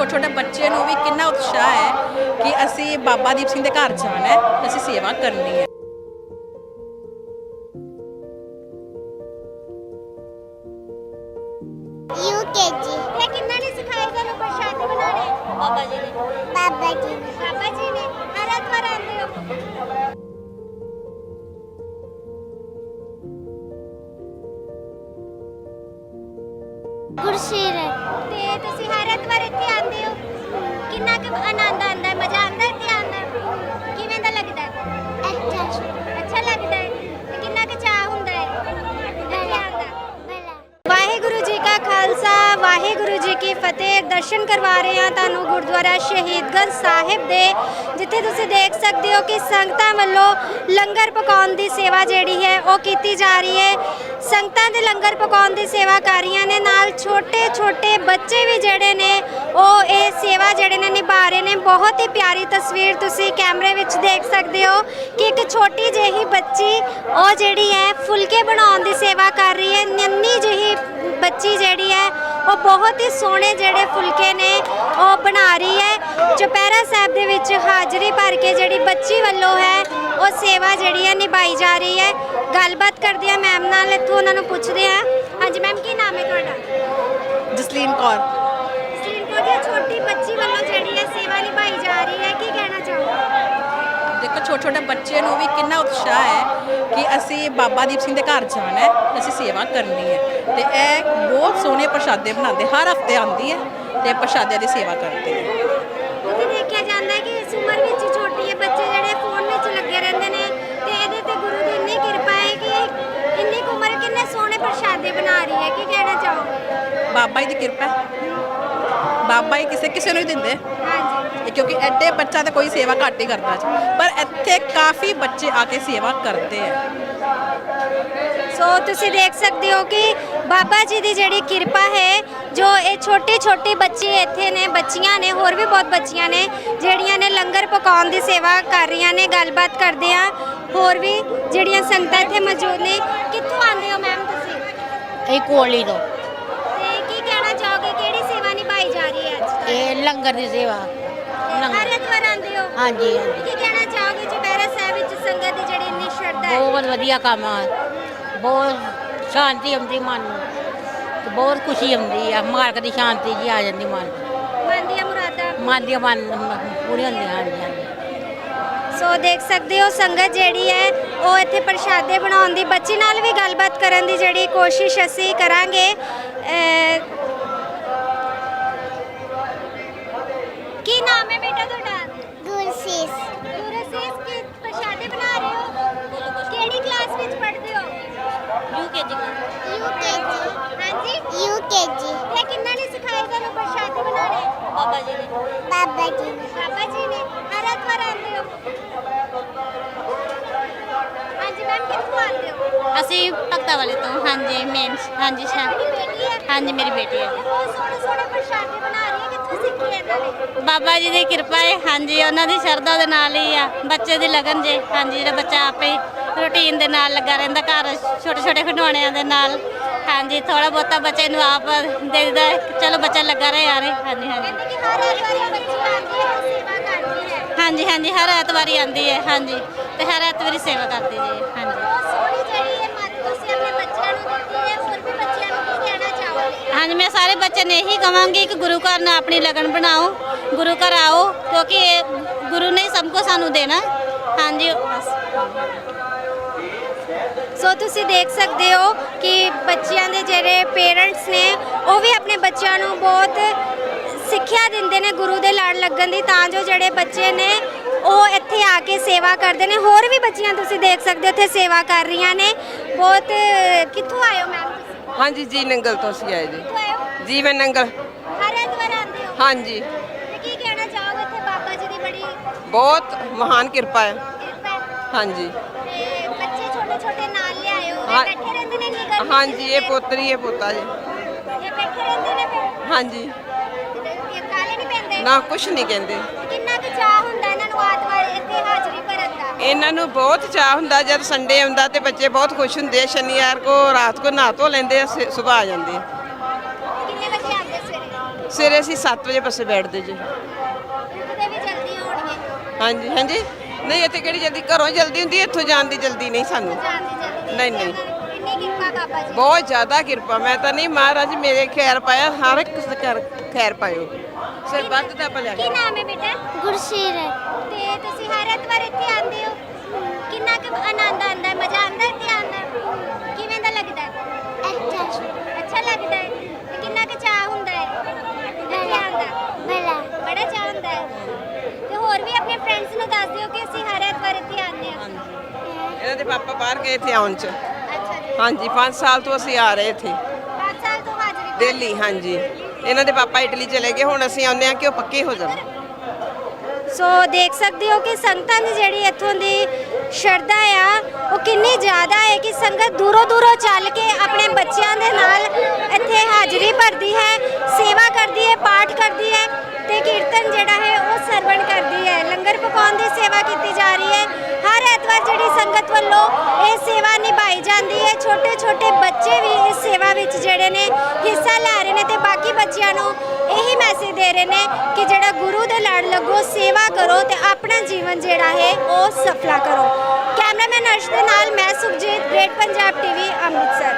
ਛੋਟੇ ਛੋਟੇ ਬੱਚੇ ਨੂੰ ਵੀ ਕਿੰਨਾ ਉਤਸ਼ਾਹ ਹੈ ਕਿ ਅਸੀਂ ਬਾਬਾ ਦੀਪ ਸਿੰਘ ਦੇ ਘਰ ਜਾਣਾ ਹੈ ਅਸੀਂ ਸੇਵਾ ਕਰਨੀ ਹੈ। ਯੂਕੇਜੀ ਇਹ ਕਿੰਨਾ ਨੇ ਸਿਖਾਏ ਤੁਹਾਨੂੰ ਪ੍ਰਸ਼ਾਦੇ ਬਣਾਉਣੇ? ਬਾਬਾ ਜੀ ਨੇ। ਬਾਬਾ ਜੀ ਨੇ। ਬਾਬਾ ਜੀ ਨੇ। ਹਰ ਐਤਵਾਰ ਆਉਂਦੇ ਹੋ। ਗੁਰਸ਼ੀਰਤ ਤੇ ਤੁਸੀਂ ਹਰ ਐਤਵਾਰ ਇੱਥੇ ਆਉਂਦੇ ਹੋ? ਕਿੰਨਾ ਕੁ ਆਨੰਦ ਆਉਂਦਾ ਹੈ ਮਜ਼ਾ ਆਉਂਦਾ ਹੈ ਇੱਥੇ ਆਉਂਦਾ? ਫਤਿਹ ਦਰਸ਼ਨ ਕਰਵਾ ਰਹੇ ਹਾਂ ਤੁਹਾਨੂੰ ਗੁਰਦੁਆਰਾ ਸ਼ਹੀਦਗੰਜ ਸਾਹਿਬ ਦੇ, ਜਿੱਥੇ ਤੁਸੀਂ ਦੇਖ ਸਕਦੇ ਹੋ ਕਿ ਸੰਗਤਾਂ ਵੱਲੋਂ ਲੰਗਰ ਪਕਾਉਣ ਦੀ ਸੇਵਾ ਜਿਹੜੀ ਹੈ ਉਹ ਕੀਤੀ ਜਾ ਰਹੀ ਹੈ। ਸੰਗਤਾਂ ਦੇ ਲੰਗਰ ਪਕਾਉਣ ਦੀ ਸੇਵਾ ਕਰ ਰਹੀਆਂ ਨੇ, ਨਾਲ ਛੋਟੇ ਛੋਟੇ ਬੱਚੇ ਵੀ ਜਿਹੜੇ ਨੇ, ਉਹ ਇਹ ਸੇਵਾ ਜਿਹੜੇ ਨੇ ਨਿਭਾ ਰਹੇ ਨੇ। ਬਹੁਤ ਹੀ ਪਿਆਰੀ ਤਸਵੀਰ ਤੁਸੀਂ ਕੈਮਰੇ ਵਿੱਚ ਦੇਖ ਸਕਦੇ ਹੋ ਕਿ ਇੱਕ ਛੋਟੀ ਜਿਹੀ ਬੱਚੀ, ਉਹ ਜਿਹੜੀ ਹੈ ਫੁਲਕੇ ਬਣਾਉਣ ਦੀ ਸੇਵਾ ਕਰ ਰਹੀ ਹੈ। ਨੰਨੀ ਜਿਹੀ ਬੱਚੀ ਜਿਹੜੀ ਹੈ ਉਹ ਬਹੁਤ ਹੀ ਸੋਹਣੇ ਜਿਹੜੇ ਫੁਲਕੇ ਨੇ ਉਹ ਬਣਾ ਰਹੀ ਹੈ। ਚੁਪਹਿਰਾ ਸਾਹਿਬ ਦੇ ਵਿੱਚ ਹਾਜ਼ਰੀ ਭਰ ਕੇ ਜਿਹੜੀ ਬੱਚੀ ਵੱਲੋਂ ਹੈ ਉਹ ਸੇਵਾ ਜਿਹੜੀ ਹੈ ਨਿਭਾਈ ਜਾ ਰਹੀ ਹੈ। ਗੱਲਬਾਤ ਕਰਦੇ ਆ ਮੈਮ ਨਾਲ ਇੱਥੋਂ ਉਹਨਾਂ ਨੂੰ ਪੁੱਛਦੇ ਆ ਹਾਂਜੀ ਮੈਮ ਕੀ ਨਾਮ ਹੈ ਤੁਹਾਡਾ? ਜਸਲੀਨ ਕੌਰ। ਸਿੰਪੋ ਦੀ ਛੋਟੀ ਬੱਚੀ ਵੱਲੋਂ ਜਿਹੜੀ ਹੈ ਸੇਵਾ ਨਿਭਾਈ ਜਾ ਰਹੀ ਹੈ ਕੀ ਕਹਿਣਾ ਚਾਹੋਗੇ? ਦੇਖੋ ਛੋਟੇ ਛੋਟੇ ਬੱਚੇ ਨੂੰ ਵੀ ਕਿੰਨਾ ਉਤਸ਼ਾਹ ਅਸੀਂ ਬਾਬਾ ਦੀਪ ਸਿੰਘ ਦੇ ਘਰ ਜਾਣਾ ਹੈ ਅਸੀਂ ਸੇਵਾ ਕਰਨੀ ਹੈ। ਤੇ ਇਹ ਬਹੁਤ ਸੋਹਣੇ ਪ੍ਰਸ਼ਾਦੇ ਬਣਾਉਂਦੇ ਹਰ ਹਫ਼ਤੇ ਆਉਂਦੀ ਹੈ ਤੇ ਪ੍ਰਸ਼ਾਦਿਆਂ ਦੀ ਸੇਵਾ ਕਰਦੇ ਹੈ ਉੱਥੇ ਦੇਖਿਆ ਜਾਂਦਾ ਹੈ ਕਿ ਇਸ ਉਮਰ ਵਿੱਚ ਹੀ ਛੋਟੀ ਹੈ ਬੱਚੇ ਜਿਹੜੇ ਫੋਨ ਵਿੱਚ ਲੱਗੇ ਰਹਿੰਦੇ ਨੇ ਤੇ ਇਹਦੇ ਤੇ ਗੁਰੂ ਦੀ ਇੰਨੀ ਕਿਰਪਾ ਹੈ ਕਿ ਇੰਨੀ ਕੁ ਉਮਰ ਕਿੰਨੇ ਸੋਹਣੇ ਪ੍ਰਸ਼ਾਦੇ ਬਣਾ ਰਹੀ ਹੈ ਕੀ ਕਹਿਣਾ ਚਾਹੋਗੇ? ਬਾਬਾ ਜੀ ਦੀ ਕਿਰਪਾ। ਬਾਬਾ ਜੀ ਕਿਸੇ ਕਿਸੇ ਨੂੰ ਹੀ ਦਿੰਦੇ। ਹਾਂਜੀ। ਕਿਉਂਕਿ ਐਡੇ ਬੱਚਾ ਤਾਂ ਕੋਈ ਸੇਵਾ ਘੱਟ ਹੀ ਕਰਦਾ ਪਰ ਇੱਥੇ ਕਾਫੀ ਬੱਚੇ ਆ ਕੇ ਸੇਵਾ ਕਰਦੇ ਆ। ਸੋ ਤੁਸੀਂ ਦੇਖ ਸਕਦੇ ਹੋ ਕਿ ਬਾਬਾ ਜੀ ਦੀ ਜਿਹੜੀ ਕਿਰਪਾ ਹੈ ਜੋ ਇਹ ਛੋਟੀ ਛੋਟੀ ਬੱਚੀ ਇੱਥੇ ਨੇ ਬੱਚੀਆਂ ਨੇ ਹੋਰ ਵੀ ਬਹੁਤ ਬੱਚੀਆਂ ਨੇ ਜਿਹੜੀਆਂ ਨੇ ਲੰਗਰ ਪਕਾਉਣ ਦੀ ਸੇਵਾ ਕਰ ਰਹੀਆਂ ਨੇ ਗੱਲਬਾਤ ਕਰਦੇ ਆ ਹੋਰ ਵੀ ਜਿਹੜੀਆਂ ਸੰਗਤਾਂ ਇੱਥੇ ਮੌਜੂਦ ਨੇ ਕਿੱਥੋਂ ਆਉਂਦੇ ਹੋ ਮੈਮ ਤੁਸੀਂ? ਇਹ ਕੋਲੀ ਤੋਂ। ਤੇ ਕੀ ਕਹਿਣਾ ਚਾਹੋਗੇ ਕਿਹੜੀ ਸੇਵਾ ਨਿਭਾਈ ਜਾ ਰਹੀ ਹੈ ਅੱਜ? ਇਹ ਲੰਗਰ ਦੀ ਸੇਵਾ। ਹਰ ਲੰਗਰ। ਐਤਵਾਰ ਆਉਂਦੇ ਹੋ? ਹਾਂਜੀ ਹਾਂਜੀ। ਕੀ ਕਹਿਣਾ ਚਾਹੋਗੇ ਚੁਪਹਿਰਾ ਸਾਹਿਬ ਵਿੱਚ ਸੰਗਤ ਦੀ ਜਿਹੜੀ ਇੰਨੀ ਸ਼ਰਧਾ ਹੈ ਬਹੁਤ ਵਧੀਆ ਕੰਮ ਆ। ਬਹੁਤ ਸ਼ਾਂਤੀ ਆਉਂਦੀ ਮਨ ਨੂੰ। ਤੇ ਬਹੁਤ ਖੁਸ਼ੀ ਆਉਂਦੀ ਆ। ਮਾਲਕ ਦੀ ਸ਼ਾਂਤੀ ਜੀ ਆ ਜਾਂਦੀ ਮਨ ਨੂੰ। ਮਨ ਦੀਆਂ ਮੁਰਾਦਾਂ? ਮਨ ਦੀਆਂ ਮਨ ਪੂਰੀਆਂ ਹੁੰਦੀਆਂ ਹਾਂਜੀ ਹਾਂਜੀ। ਸੋ ਦੇਖ ਸਕਦੇ ਹੋ ਸੰਗਤ ਜਿਹੜੀ ਹੈ ਉਹ ਇੱਥੇ ਪ੍ਰਸ਼ਾਦੇ ਬਣਾਉਣ ਦੀ ਬੱਚੀ ਨਾਲ ਵੀ ਗੱਲਬਾਤ ਕਰਨ ਦੀ ਜਿਹੜੀ ਕੋਸ਼ਿਸ਼ ਅਸੀਂ ਕਰਾਂਗੇ। ਅਹ, ਕੀ ਨਾਮ ਹੈ ਬੇਟਾ ਤੁਹਾਡਾ? ਗੁਰਸੀਸ। ਗੁਰਸੀਸ ਕੀ ਯੂਕੇਜੀ ਯੂਕੇਜੀ ਹਾਂਜੀ ਯੂਕੇਜੀ ਇਹ ਕਿੰਨਾ ਨੇ ਸਿਖਾਏ ਤੁਹਾਨੂੰ ਪ੍ਰਸ਼ਾਦੇ ਬਣਾਉਣੇ? ਬਾਬਾ ਜੀ ਨੇ। ਬਾਬਾ ਜੀ ਨੇ। ਬਾਬਾ ਜੀ ਨੇ। ਹਰ ਐਤਵਾਰ ਆਉਂਦੇ ਹੋ? ਹਾਂਜੀ ਮੈਮ ਕਿੱਥੋਂ ਆਉਂਦੇ ਹੋ? ਅਸੀਂ ਭਗਤਾ ਵਾਲੇ ਤੋਂ ਹਾਂਜੀ ਮੇਨ ਹਾਂਜੀ ਸ਼ਾ ਤੁਹਾਡੀ ਬੇਟੀ ਹੈ? ਹਾਂਜੀ ਮੇਰੀ ਬੇਟੀ ਹੈ। ਜੀ ਬਹੁਤ ਸੋਹਣੇ ਸੋਹਣੇ ਪ੍ਰਸ਼ਾਦੇ ਬਣਾ ਰਹੀ ਹੈ? ਕਿੱਥੋਂ ਸਿੱਖੀ ਇਹਨਾਂ ਨੇ? ਬਾਬਾ ਜੀ ਦੀ ਕਿਰਪਾ ਹੈ ਹਾਂਜੀ ਉਹਨਾਂ ਦੀ ਸ਼ਰਧਾ ਦੇ ਨਾਲ ਹੀ ਆ। ਬੱਚੇ ਦੀ ਲਗਨ ਜੇ ਹਾਂਜੀ ਜਿਹੜਾ ਬੱਚਾ ਆਪੇ ਰੁਟੀਨ ਦੇ ਨਾਲ ਲੱਗਾ ਰਹਿੰਦਾ ਘਰ ਛੋਟੇ ਛੋਟੇ ਖਿਡੌਣਿਆਂ ਦੇ ਨਾਲ। ਹਾਂਜੀ ਥੋੜਾ ਬਹੁਤਾ ਬੱਚੇ ਨੂੰ ਆਪ ਦੇ ਦਿੰਦਾ ਹੈ ਕਿ ਚਲੋ ਬੱਚਾ ਲੱਗਾ ਰਹੇ ਯਾਰੇ। ਹਾਂਜੀ ਹਾਂਜੀ। ਕਿ ਹਾਂਜੀ ਹਾਂਜੀ ਹਰ ਐਤਵਾਰੀ ਆਉਂਦੀ ਹੈ ਹਾਂਜੀ। ਤੇ ਹਰ ਐਤਵਾਰੀ ਸੇਵਾ ਕਰਦੀ ਜੀ ਹਾਂਜੀ। ਹੈ ਮੱਤ ਤੁਸੀਂ ਆਪਣੇ ਬੱਚਿਆਂ ਨੂੰ ਦਿੱਤੀ ਹੈ ਹੋਰ ਵੀ ਬੱਚਿਆਂ ਨੂੰ ਕੀ ਕਹਿਣਾ ਚਾਹੋਗੇ? ਹਾਂਜੀ ਮੈਂ ਸਾਰੇ ਬੱਚੇ ਨੇ ਇਹੀ ਕਵਾਂਗੀ ਕਿ ਗੁਰੂ ਘਰ ਨਾਲ ਆਪਣੀ ਲਗਨ ਬਣਾਓ। ਗੁਰੂ ਘਰ ਆਓ ਕਿਉਂਕਿ ਇਹ ਗੁਰੂ ਨੇ ਸਭ ਕੁਝ ਸਾਨੂੰ ਦੇਣਾ। ਹਾਂਜੀ। ਬਸ ਸੋ ਤੁਸੀਂ ਦੇਖ ਸਕਦੇ ਹੋ ਕਿ ਬੱਚਿਆਂ ਦੇ ਜਿਹੜੇ ਪੇਰੈਂਟਸ ਨੇ ਉਹ ਵੀ ਆਪਣੇ ਬੱਚਿਆਂ ਨੂੰ ਬਹੁਤ ਸਿੱਖਿਆ ਦਿੰਦੇ ਨੇ ਗੁਰੂ ਦੇ ਲੜ ਲੱਗਣ ਦੀ ਤਾਂ ਜੋ ਜਿਹੜੇ ਬੱਚੇ ਨੇ ਉਹ ਇੱਥੇ ਆ ਕੇ ਸੇਵਾ ਕਰਦੇ ਨੇ। ਹੋਰ ਵੀ ਬੱਚੀਆਂ ਤੁਸੀਂ ਦੇਖ ਸਕਦੇ ਹੋ ਇੱਥੇ ਸੇਵਾ ਕਰ ਰਹੀਆਂ ਨੇ। ਬਹੁਤ ਕਿੱਥੋਂ ਆਏ ਹੋ ਮੈਮ ਤੁਸੀਂ? ਹਾਂਜੀ ਜੀ ਨੰਗਲ ਤੋਂ ਅਸੀਂ ਆਏ ਜੀ। ਹੋ? ਜੀਵਨ ਨੰਗਲ। ਹਰ ਐਤਵਾਰ ਆਉਂਦੇ ਹੋ? ਹਾਂਜੀ। ਕੀ ਕਹਿਣਾ ਚਾਹੋਗੇ ਇੱਥੇ ਬਾਬਾ ਜੀ ਦੀ ਬੜੀ ਬਹੁਤ ਮਹਾਨ ਕਿਰਪਾ ਹੈ। ਹਾਂਜੀ ਤੇ ਬੱਚੇ ਛੋਟੇ ਛੋਟੇ ਨਾਲ ਲਿਆਏ ਹੋ ਹਾਂ- ਇਹ ਬੈਠੇ ਰਹਿੰਦੇ ਨੇ ਇੰਨੀ ਗਰਮੀ 'ਚ ਹਾਂਜੀ ਇਹ ਪੋਤਰੀ ਇਹ ਪੋਤਾ ਜੀ। ਇਹ ਬੈਠੇ ਰਹਿੰਦੇ ਨੇ ਫਿਰ? ਹਾਂਜੀ। ਤੇ ਇਹ ਕਾਲੇ ਨਹੀਂ ਪੈਂਦੇ? ਨਾ ਕੁਛ ਨਹੀਂ ਕਹਿੰਦੇ। ਕਿੰਨਾ ਕੁ ਚਾਹ ਹੁੰਦਾ ਇਹਨਾਂ ਨੂੰ ਆਤਵਾਰ ਇੱਥੇ ਹਾਜ਼ਰੀ ਭਰਨ ਦਾ? ਇਹਨਾਂ ਨੂੰ ਬਹੁਤ ਚਾਹ ਹੁੰਦਾ ਜਦ ਸੰਡੇ ਆਉਂਦਾ ਤੇ ਬੱਚੇ ਬਹੁਤ ਖੁਸ਼ ਹੁੰਦੇ ਆ ਸ਼ਨੀਵਾਰ ਕੋ ਰਾਤ ਕੋ ਨਹਾ ਧੋ ਲੈਂਦੇ ਆ ਸਵੇਰ ਆ ਜਾਂਦੇ ਆ। ਕਿੰਨੇ ਵਜੇ ਆਉਂਦੇ ਸਵੇਰੇ? ਸਵੇਰੇ ਅਸੀਂ 7 ਵਜੇ ਬੱਸੇ ਬੈਠਦੇ ਜੀ। ਉੱਠਦੇ ਵੀ ਜਲਦੀ ਹੋਣਗੇ। ਹਾਂਜੀ ਹਾਂਜੀ। ਨਹੀਂ ਇੱਥੇ ਕਿਹੜੀ ਜਲਦੀ? ਘਰੋਂ ਜਲਦੀ ਹੁੰਦੀ ਇੱਥੋਂ ਜਾਣ ਦੀ ਜਲਦੀ ਨਹੀਂ ਸਾਨੂੰ। ਜਲਦੀ ਨਹੀਂ, ਨਹੀਂ। ਇੰਨੀ ਕਿਰਪਾ ਬਾਬਾ ਜੀ। ਬਹੁਤ ਜ਼ਿਆਦਾ ਕਿਰਪਾ ਮੈਂ ਤਾਂ ਨਹੀਂ ਮਹਾਰਾਜ ਮੇਰੇ ਖੈਰ ਪਾਇਆ ਹਰ ਇੱਕ ਘਰ ਖੈਰ ਪਾਇਓ। ਸਿਰ ਵੱਧ ਦਾ ਭਲਿਆ ਕੀ ਨਾਮ ਹੈ ਬੇਟਾ? ਗੁਰਸੀਰਤ ਤੇ ਤੁਸੀਂ ਹਰ ਐਤਵਾਰ ਇੱਥੇ ਆਉਂਦੇ ਹੋ? ਕਿੰਨਾ ਕੁ ਆਨੰਦ ਆਉਂਦਾ ਹੈ ਮਜ਼ਾ ਆਉਂਦਾ ਹੈ ਇੱਥੇ ਆਉਂਦਾ ਹੈ ਕਿਵੇਂ ਦਾ ਲੱਗਦਾ? ਹੈ ਅੱਛਾ। ਅੱਛਾ ਲੱਗਦਾ ਹੈ? ਤੇ ਕਿੰਨਾ ਕੁ ਚਾਹ ਹੁੰਦਾ ਹੈ? ਇੱਥੇ ਆਉਣ ਦਾ? ਬੜਾ। ਬੜਾ ਚਾਹ ਹੁੰਦਾ ਹੈ। ਤੇ ਹੋਰ ਵੀ ਆਪਣੇ ਫਰੈਂਡਸ ਨੂੰ ਦੱਸ ਦਿਓ ਕਿ ਅਸੀਂ ਹਰ ਐਤਵਾਰ ਇੱਥੇ ਆਉਂਦੇ ਹਾਂ। ਇਹਨਾਂ ਦੇ ਪਾਪਾ ਬਾਹਰ ਗਏ ਇੱਥੇ ਆਉਣ ਚ। ਹਾਂਜੀ 5 ਸਾਲ ਤੋਂ ਅਸੀਂ ਆ ਰਹੇ ਇੱਥੇ। 5 ਸਾਲ ਤੋਂ ਹਾਜ਼ਰੀ ਦਿੱਲੀ ਹਾਂਜੀ। ਇਹਨਾਂ ਦੇ ਪਾਪਾ ਇਟਲੀ ਚਲੇ ਗਏ ਹੁਣ ਅਸੀਂ ਆਉਂਦੇ ਆ ਕਿ ਉਹ ਪੱਕੇ ਹੋ ਜਾਣ। ਸੋ ਦੇਖ ਸਕਦੇ ਹੋ ਕਿ ਸੰਗਤਾਂ ਦੀ ਜਿਹੜੀ ਇੱਥੋਂ ਦੀ ਸ਼ਰਧਾ ਆ ਉਹ ਕਿੰਨੀ ਜ਼ਿਆਦਾ ਹੈ ਕਿ ਸੰਗਤ ਦੂਰੋਂ ਦੂਰੋਂ ਚੱਲ ਕੇ ਆਪਣੇ ਬੱਚਿਆਂ ਦੇ ਨਾਲ ਇੱਥੇ ਹਾਜ਼ਰੀ ਭਰਦੀ ਹੈ ਸੇਵਾ ਕਰਦੀ ਹੈ ਪਾਠ ਕਰਦੀ ਹੈ ਤੇ ਕੀਰਤਨ ਜਿਹੜਾ ਹੈ ਉਹ ਸਰਵਣ ਕਰਦੀ ਹੈ। ਲੰਗਰ ਪਕਾਉਣ ਦੀ ਸੇਵਾ ਕੀਤੀ ਜਾ ਰਹੀ ਹੈ। ਹਰ ਜਿਹੜੀ ਸੰਗਤ ਵੱਲੋਂ ਇਹ ਸੇਵਾ ਨਿਭਾਈ ਜਾਂਦੀ ਹੈ। ਛੋਟੇ ਛੋਟੇ ਬੱਚੇ ਵੀ ਇਸ ਸੇਵਾ ਵਿੱਚ ਜਿਹੜੇ ਨੇ ਹਿੱਸਾ ਲੈ ਰਹੇ ਨੇ ਤੇ ਬਾਕੀ ਬੱਚਿਆਂ ਨੂੰ ਇਹੀ ਮੈਸੇਜ ਦੇ ਰਹੇ ਨੇ ਕਿ ਜਿਹੜਾ ਗੁਰੂ ਦੇ ਲੜ ਲੱਗੋ, ਸੇਵਾ ਕਰੋ ਤੇ ਆਪਣਾ ਜੀਵਨ ਜਿਹੜਾ ਹੈ ਉਹ ਸਫਲਾ ਕਰੋ। ਕੈਮਰਾਮੈਨ ਅਰਸ਼ ਦੇ ਨਾਲ ਮੈਂ ਸੁਖਜੀਤ ਗ੍ਰੇਟ ਪੰਜਾਬ ਟੀਵੀ ਅੰਮ੍ਰਿਤਸਰ।